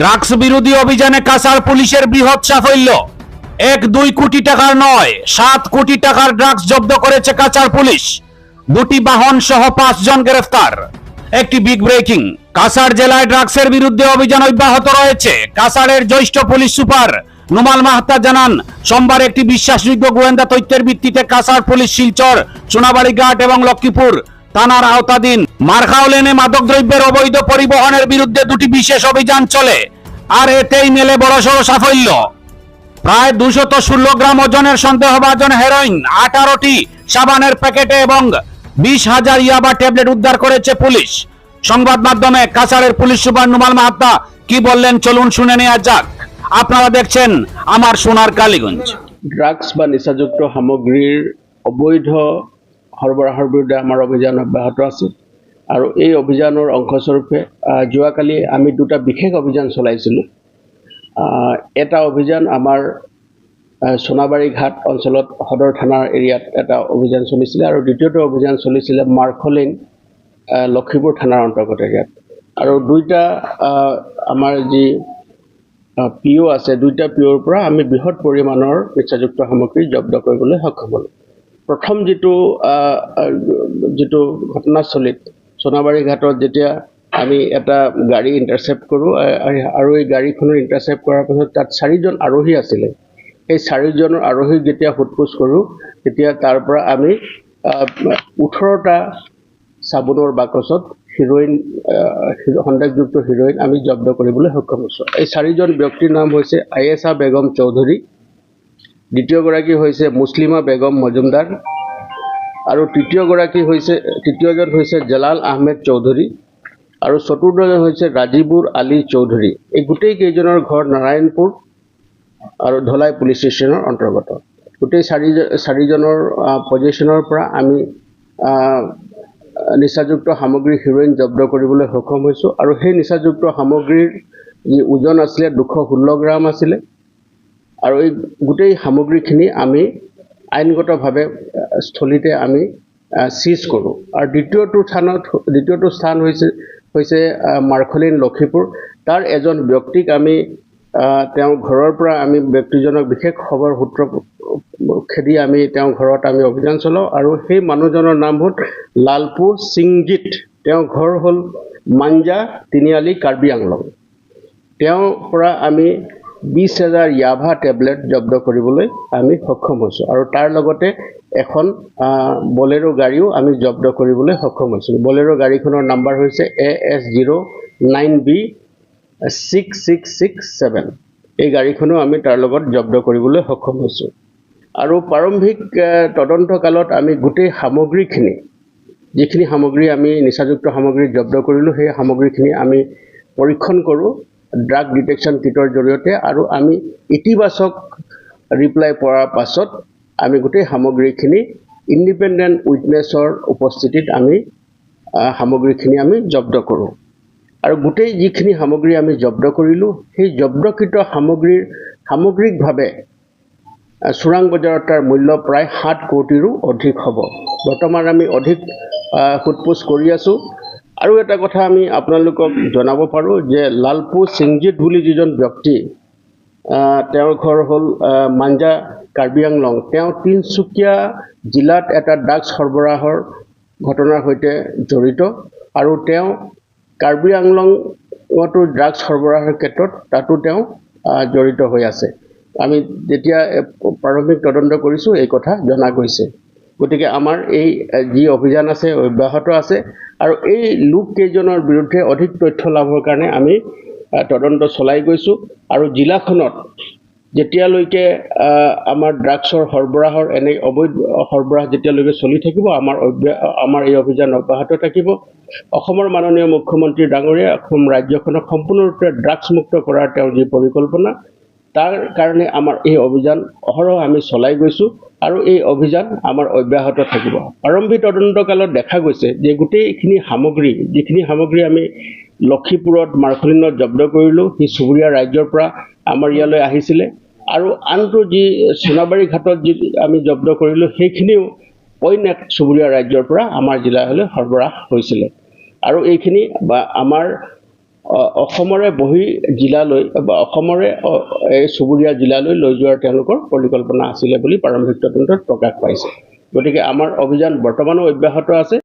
Drugs বিরোধী অভিযানে কাসার পুলিশের বৃহৎ সাফল্য। এক, দুই কোটি টাকার নয়, সাত কোটি টাকার ড্রাগস জব্দ করেছে কাচার পুলিশ। দুটি বাহন সহ পাঁচজন গ্রেফতার। একটি বিগ ব্রেকিং। কাসার জেলায় ড্রাগসের বিরুদ্ধে অভিযান অব্যাহত রয়েছে। কাসারের জ্যেষ্ঠ পুলিশ সুপার নুমাল মাহাত্তা জানান, সোমবার একটি বিশ্বাসযোগ্য গোয়েন্দা তথ্যের ভিত্তিতে কাসার পুলিশ শিলচর, সোনাবাড়ি ঘাট এবং লক্ষ্মীপুর থানার আওতাধীন মার্খাও লেনে মাদকদ্রব্যের অবৈধ পরিবহনের বিরুদ্ধে দুটি বিশেষ অভিযান চলে। আর এতেই মেলে বড়সড় সাফল্য। প্রায় দুশত ষোলো গ্রাম ওজনের সন্দেহভাজন হেরোইন আঠারোটি সাবানের প্যাকেটে এবং বিশ হাজার ইয়াবা ট্যাবলেট উদ্ধার করেছে পুলিশ। সংবাদ মাধ্যমে কাছাড়ের পুলিশ সুপার নুমাল মাহাত্মা কি বললেন চলুন শুনে নেওয়া যাক। আপনারা দেখছেন আমার সোনার কালীগঞ্জ। ড্ৰাগছ বা নিচাযুক্ত সামগ্ৰীৰ অবৈধ সৰবৰাহৰ বিৰুদ্ধে আমাৰ অভিযান অব্যাহত আছে। আৰু এই অভিযানৰ অংশস্বৰূপে যোৱাকালি আমি দুটা বিশেষ অভিযান চলাইছিলোঁ। এটা অভিযান আমাৰ আহ, সোণাবাৰী ঘাট অঞ্চলত সদৰ থানাৰ এৰিয়াত এটা অভিযান চলিছিলে আৰু দ্বিতীয়টো অভিযান চলিছিলে মাৰ্খলেন লক্ষীপুৰ থানাৰ অন্তৰ্গত এৰিয়াত আৰু দুইটা আমাৰ যি পি অ' আছে দুইটা পৰা আমি বৃহৎ পৰিমাণৰ নিচাযুক্ত সামগ্ৰী জব্দ কৰিবলৈ সক্ষম হ'লোঁ। প্ৰথম যিটো যিটো ঘটনাস্থলীত সোণাবাৰী ঘাটত যেতিয়া আমি এটা গাড়ী ইণ্টাৰচেপ্ট কৰোঁ আৰু এই গাড়ীখনৰ ইণ্টাৰচেপ্ট কৰাৰ পাছত তাত চাৰিজন আৰোহী আছিলে। সেই চাৰিজনৰ আৰোহীক যেতিয়া সোধ-পোছ কৰোঁ তেতিয়া তাৰ পৰা আমি ওঠৰটা চাবোনৰ বাকচত হিৰ'ইন সন্দেহযুক্ত হিৰ'ইন আমি জব্দ কৰিবলৈ সক্ষম হৈছোঁ। এই চাৰিজন ব্যক্তিৰ নাম হৈছে আয়েছা বেগম চৌধুৰী দ্বিতীয়গৰাকী হৈছে মুছলিমা বেগম মজুমদাৰ আৰু তৃতীয়গৰাকী হৈছে তৃতীয়জন হৈছে জলাল আহমেদ চৌধুৰী আৰু চতুৰ্থজন হৈছে ৰাজীবুৰ আলী চৌধুৰী। এই গোটেই কেইজনৰ ঘৰ নাৰায়ণপুৰ আৰু ধলাই পুলিচ ষ্টেচনৰ অন্তৰ্গত। গোটেই চাৰি চাৰিজনৰ পজিশ্যনৰ পৰা আমি নিচাযুক্ত সামগ্ৰী হিৰ'ইন জব্দ কৰিবলৈ সক্ষম হৈছোঁ আৰু সেই নিচাযুক্ত সামগ্ৰীৰ যি ওজন আছিলে দুশ ষোল্ল গ্ৰাম আছিলে। আৰু এই গোটেই সামগ্ৰীখিনি আমি আইনগতভাৱে স্থলীতে আমি চিজ কৰোঁ। আৰু দ্বিতীয়টো স্থানত দ্বিতীয়টো স্থান হৈছে হৈছে মাৰ্খলিন লক্ষীপুৰ। তাৰ এজন ব্যক্তিক আমি তেওঁৰ ঘৰৰ পৰা আমি ব্যক্তিজনক বিশেষ খবৰ সূত্ৰ খেদি আমি তেওঁৰ ঘৰত আমি অভিযান চলাওঁ। আৰু সেই মানুহজনৰ নাম হ'ল লালপু সিংজিত। তেওঁৰ ঘৰ হ'ল মাঞ্জা তিনিআলি কাৰ্বি আংলং। তেওঁৰ পৰা আমি বিছ হাজাৰ য়াভা টেবলেট জব্দ কৰিবলৈ আমি সক্ষম হৈছোঁ। আৰু তাৰ লগতে এখন বলেৰো গাড়ীও আমি জব্দ কৰিবলৈ সক্ষম হৈছোঁ। বলেৰো গাড়ীখনৰ নাম্বাৰ হৈছে A S zero' nine B six six six seven এই গাড়ীখনো আমি তাৰ লগত জব্দ কৰিবলৈ সক্ষম হৈছোঁ। আৰু প্ৰাৰম্ভিক তদন্তকালত আমি গোটেই সামগ্ৰীখিনি যিখিনি সামগ্ৰী আমি নিচাযুক্ত সামগ্ৰী জব্দ কৰিলোঁ সেই সামগ্ৰীখিনি আমি পৰীক্ষণ কৰোঁ। ড্ৰাগ ডিটেকশ্যন কিটৰ জৰিয়তে আৰু আমি ইতিবাচক ৰিপ্লাই পোৱাৰ পাছত আমি গোটেই সামগ্ৰীখিনি ইণ্ডিপেণ্ডেণ্ট উইটনেছৰ উপস্থিতিত আমি সামগ্ৰীখিনি আমি জব্দ কৰোঁ। আৰু গোটেই যিখিনি সামগ্ৰী আমি জব্দ কৰিলোঁ সেই জব্দকৃত সামগ্ৰীৰ সামগ্ৰিকভাৱে চোৰাং বজাৰত তাৰ মূল্য প্ৰায় সাত কোটিৰো অধিক হ'ব। বৰ্তমান আমি অধিক আহ, সোধ-পোছ কৰি আছোঁ। আৰু এটা কথা আমি আপোনালোকক জনাব পাৰোঁ যে লালপু সিংজিত বুলি যিজন ব্যক্তি তেওঁৰ ঘৰ হ'ল মাঞ্জা কাৰ্বি আংলং তেওঁ তিনিচুকীয়া জিলাত এটা ড্ৰাগছ সৰবৰাহৰ ঘটনাৰ সৈতে জড়িত আৰু তেওঁ কাৰ্বি আংলঙতো ড্ৰাগছ সৰবৰাহৰ ক্ষেত্ৰত তাতো তেওঁ জড়িত হৈ আছে। আমি যেতিয়া প্ৰাৰম্ভিক তদন্ত কৰিছোঁ এই কথা জনা গৈছে। গতিকে আমাৰ এই যি অভিযান আছে অব্যাহত আছে আৰু এই লোককেইজনৰ বিৰুদ্ধে অধিক তথ্য লাভৰ কাৰণে আমি তদন্ত চলাই গৈছোঁ আৰু জিলাখনত যেতিয়ালৈকে আমাৰ ড্ৰাগছৰ সৰবৰাহৰ এনে অবৈধ সৰবৰাহ যেতিয়ালৈকে চলি থাকিব আমাৰ আমাৰ এই অভিযান অব্যাহত থাকিব। অসমৰ মাননীয় মুখ্যমন্ত্ৰী ডাঙৰীয়া অসম ৰাজ্যখনক সম্পূৰ্ণৰূপে ড্ৰাগছমুক্ত কৰাৰ তেওঁৰ যি পৰিকল্পনা তাৰ কাৰণে আমাৰ এই অভিযান অহৰহ আমি চলাই গৈছোঁ আৰু এই অভিযান আমাৰ অব্যাহত থাকিব। প্ৰাৰম্ভিক তদন্তকালত দেখা গৈছে যে গোটেইখিনি সামগ্ৰী যিখিনি সামগ্ৰী আমি লক্ষীপুৰত মাৰ্খলিনত জব্দ কৰিলোঁ সি চুবুৰীয়া ৰাজ্যৰ পৰা আমাৰ ইয়ালৈ আহিছিলে আৰু আনটো যি সোণাবাৰী ঘাটত যি আমি জব্দ কৰিলোঁ সেইখিনিও অইন এক চুবুৰীয়া ৰাজ্যৰ পৰা আমাৰ জিলালৈ সৰবৰাহ হৈছিলে। আৰু এইখিনি বা আমাৰ অসমৰে বহি জিলালৈ বা অসমৰে এই চুবুৰীয়া জিলালৈ লৈ যোৱাৰ তেওঁলোকৰ পৰিকল্পনা আছিলে বুলি প্ৰাৰম্ভিক তদন্তত প্ৰকাশ পাইছে। গতিকে আমাৰ অভিযান বৰ্তমানো অব্যাহত আছে।